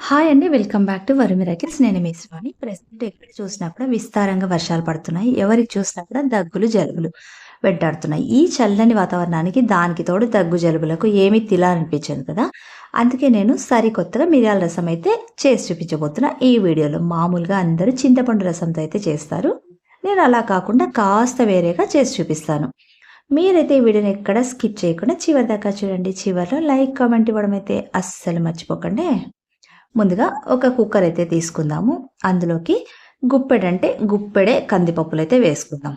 Hi అండి welcome back to వరిమిరాకిల్స్ నేను మీ శ్రవాణి. ప్రజెంట్ ఎక్కడ చూసినా కూడా విస్తారంగా వర్షాలు పడుతున్నాయి. ఎవరికి చూసినా కూడా దగ్గులు జలుబులు వెంటాడుతున్నాయి. ఈ చల్లని వాతావరణానికి దానికి తోడు దగ్గు జలుబులకు ఏమీ తిలాలనిపించదు కదా? అందుకే నేను సరికొత్తగా మిరియాల రసం అయితే చేసి చూపించబోతున్నా. ఈ వీడియోలో మామూలుగా అందరూ చింతపండు రసంతో అయితే చేస్తారు. నేను అలా కాకుండా కాస్త వేరేగా చేసి చూపిస్తాను. మీరైతే ఈ వీడియోని ఎక్కడ స్కిప్ చేయకుండా చివరి దాకా చూడండి. చివరిలో లైక్ కామెంట్ ఇవ్వడం అయితే అస్సలు మర్చిపోకండి. ముందుగా ఒక కుక్కర్ అయితే తీసుకుందాము. అందులోకి గుప్పెడంటే గుప్పెడే కందిపప్పులు అయితే వేసుకుందాం.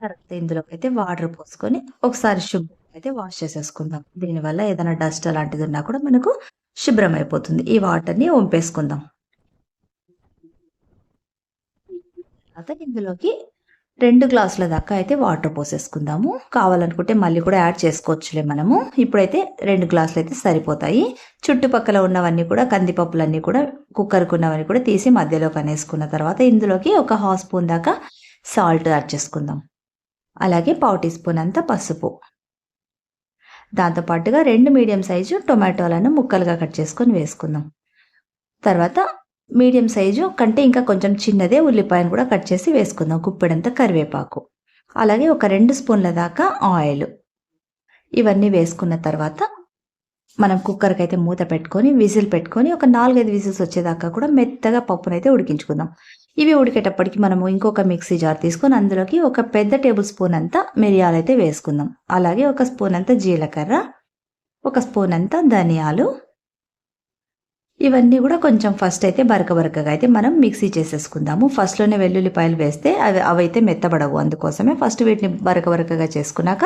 తర్వాత ఇందులోకి అయితే వాటర్ పోసుకొని ఒకసారి శుభ్రం అయితే వాష్ చేసేసుకుందాం. దీనివల్ల ఏదైనా డస్ట్ అలాంటిది ఉన్నా కూడా మనకు శుభ్రం అయిపోతుంది ఈ వాటర్ని వంపేసుకుందాం. తర్వాత ఇందులోకి రెండు గ్లాసుల దాకా అయితే వాటర్ పోసేసుకుందాము. కావాలనుకుంటే మళ్ళీ కూడా యాడ్ చేసుకోవచ్చులే మనము. ఇప్పుడైతే రెండు గ్లాసులు అయితే సరిపోతాయి. చుట్టుపక్కల ఉన్నవన్నీ కూడా కందిపప్పులన్నీ కూడా కుక్కర్కి ఉన్నవన్నీ కూడా తీసి మధ్యలో కనేసుకున్న తర్వాత ఇందులోకి ఒక హాఫ్ స్పూన్ దాకా సాల్ట్ యాడ్ చేసుకుందాం. అలాగే పావు టీ స్పూన్ అంత పసుపు. దాంతోపాటుగా రెండు మీడియం సైజు టొమాటోలను ముక్కలుగా కట్ చేసుకొని వేసుకుందాం. తర్వాత మీడియం సైజు కంటే ఇంకా కొంచెం చిన్నదే ఉల్లిపాయను కూడా కట్ చేసి వేసుకుందాం గుప్పెడంత కరివేపాకు. అలాగే ఒక రెండు స్పూన్ల దాకా ఆయిల్. ఇవన్నీ వేసుకున్న తర్వాత మనం కుక్కర్కి అయితే మూత పెట్టుకొని విజిల్ పెట్టుకొని ఒక నాలుగైదు విజిల్స్ వచ్చేదాకా కూడా మెత్తగా పప్పునైతే ఉడికించుకుందాం. ఇవి ఉడికేటప్పటికి మనము ఇంకొక మిక్సీ జార్ తీసుకొని అందులోకి ఒక పెద్ద టేబుల్ స్పూన్ అంతా మిరియాలు అయితే వేసుకుందాం. అలాగే ఒక స్పూన్ అంతా జీలకర్ర ఒక స్పూన్ అంతా ధనియాలు ఇవన్నీ కూడా కొంచెం ఫస్ట్ అయితే బరక బరకగా అయితే మనం మిక్సీ చేసేసుకుందాము. ఫస్ట్లోనే వెల్లుల్లిపాయలు వేస్తే అవి అవైతే మెత్తబడవు. అందుకోసమే ఫస్ట్ వీటిని బరక బరకగా చేసుకున్నాక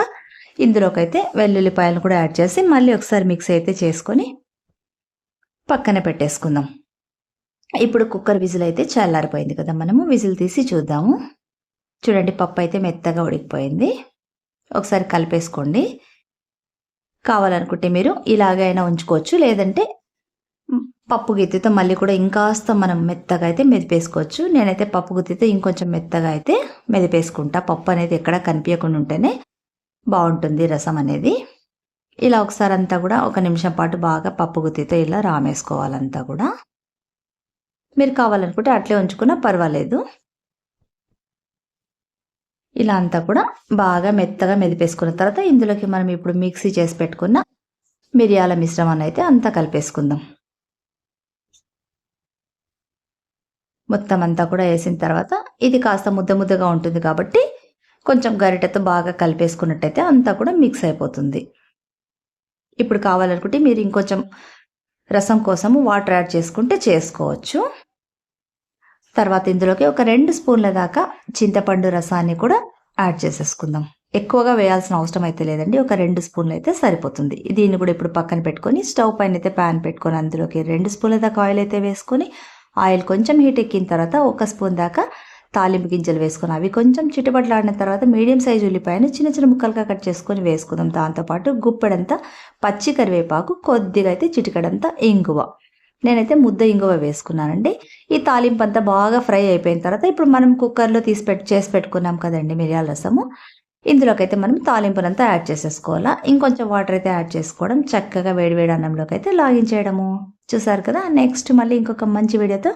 ఇందులోకి అయితే వెల్లుల్లిపాయలు కూడా యాడ్ చేసి మళ్ళీ ఒకసారి మిక్స్ అయితే చేసుకొని పక్కన పెట్టేసుకుందాం. ఇప్పుడు కుక్కర్ విజిల్ అయితే చల్లారిపోయింది కదా మనము. విజిల్ తీసి చూద్దాము. చూడండి పప్పు అయితే మెత్తగా ఉడికిపోయింది. ఒకసారి కలిపేసుకోండి. కావాలనుకుంటే మీరు ఇలాగైనా ఉంచుకోవచ్చు. లేదంటే పప్పు గిత్తితో మళ్ళీ కూడా ఇంకాస్త మనం మెత్తగా అయితే మెదిపేసుకోవచ్చు. నేనైతే పప్పు గుత్తితో ఇంకొంచెం మెత్తగా అయితే మెదిపేసుకుంటా. పప్పు అనేది ఎక్కడ కనిపించకుండా ఉంటేనే బాగుంటుంది రసం అనేది. ఇలా ఒకసారి అంతా కూడా ఒక నిమిషం పాటు బాగా పప్పు గుత్తితో ఇలా రామేసుకోవాలంతా కూడా. మీరు కావాలనుకుంటే అట్లే ఉంచుకున్నా పర్వాలేదు. ఇలా అంతా కూడా బాగా మెత్తగా మెదిపేసుకున్న తర్వాత ఇందులోకి మనం ఇప్పుడు మిక్సీ చేసి పెట్టుకున్న మిరియాల మిశ్రమాన్ని అయితే అంతా కలిపేసుకుందాం. మొత్తం అంతా కూడా వేసిన తర్వాత ఇది కాస్త ముద్ద ముద్దగా ఉంటుంది కాబట్టి కొంచెం గరిటెతో బాగా కలిపేసుకున్నట్టయితే అంతా కూడా మిక్స్ అయిపోతుంది. ఇప్పుడు కావాలనుకుంటే మీరు ఇంకొంచెం రసం కోసము వాటర్ యాడ్ చేసుకుంటే చేసుకోవచ్చు. తర్వాత ఇందులోకి ఒక రెండు స్పూన్ల దాకా చింతపండు రసాన్ని కూడా యాడ్ చేసేసుకుందాం. ఎక్కువగా వేయాల్సిన అవసరం అయితే లేదండి. ఒక రెండు స్పూన్లు అయితే సరిపోతుంది. దీన్ని కూడా ఇప్పుడు పక్కన పెట్టుకొని స్టవ్ పైన అయితే ప్యాన్ పెట్టుకొని అందులోకి రెండు స్పూన్ల దాకా ఆయిల్ అయితే వేసుకొని ఆయిల్ కొంచెం హీట్ ఎక్కిన తర్వాత ఒక స్పూన్ దాకా తాలింపు గింజలు వేసుకుని అవి కొంచెం చిట్టుబట్లాడిన తర్వాత మీడియం సైజు ఉల్లిపాయను చిన్న చిన్న ముక్కలుగా కట్ చేసుకొని వేసుకుందాం. దాంతోపాటు గుప్పెడంతా పచ్చి కరివేపాకు కొద్దిగా అయితే చిటికడంతా ఇంగువ. నేనైతే ముద్ద ఇంగువ వేసుకున్నానండి. ఈ తాలింపు అంతా బాగా ఫ్రై అయిపోయిన తర్వాత ఇప్పుడు మనం కుక్కర్లో తీసి పెట్టి చేసి పెట్టుకున్నాం కదండి మిరియాల రసము. ఇందులోకైతే మనం తాలింపునంతా యాడ్ చేసేసుకోవాలా. ఇంకొంచెం వాటర్ అయితే యాడ్ చేసుకోవడం చక్కగా వేడివేడి అన్నంలోకి అయితే లాగించేయడము. చూసారు కదా? నెక్స్ట్ మళ్ళీ ఇంకొక మంచి వీడియోతో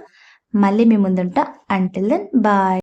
మళ్ళీ మీ ముందుంటా. Until then bye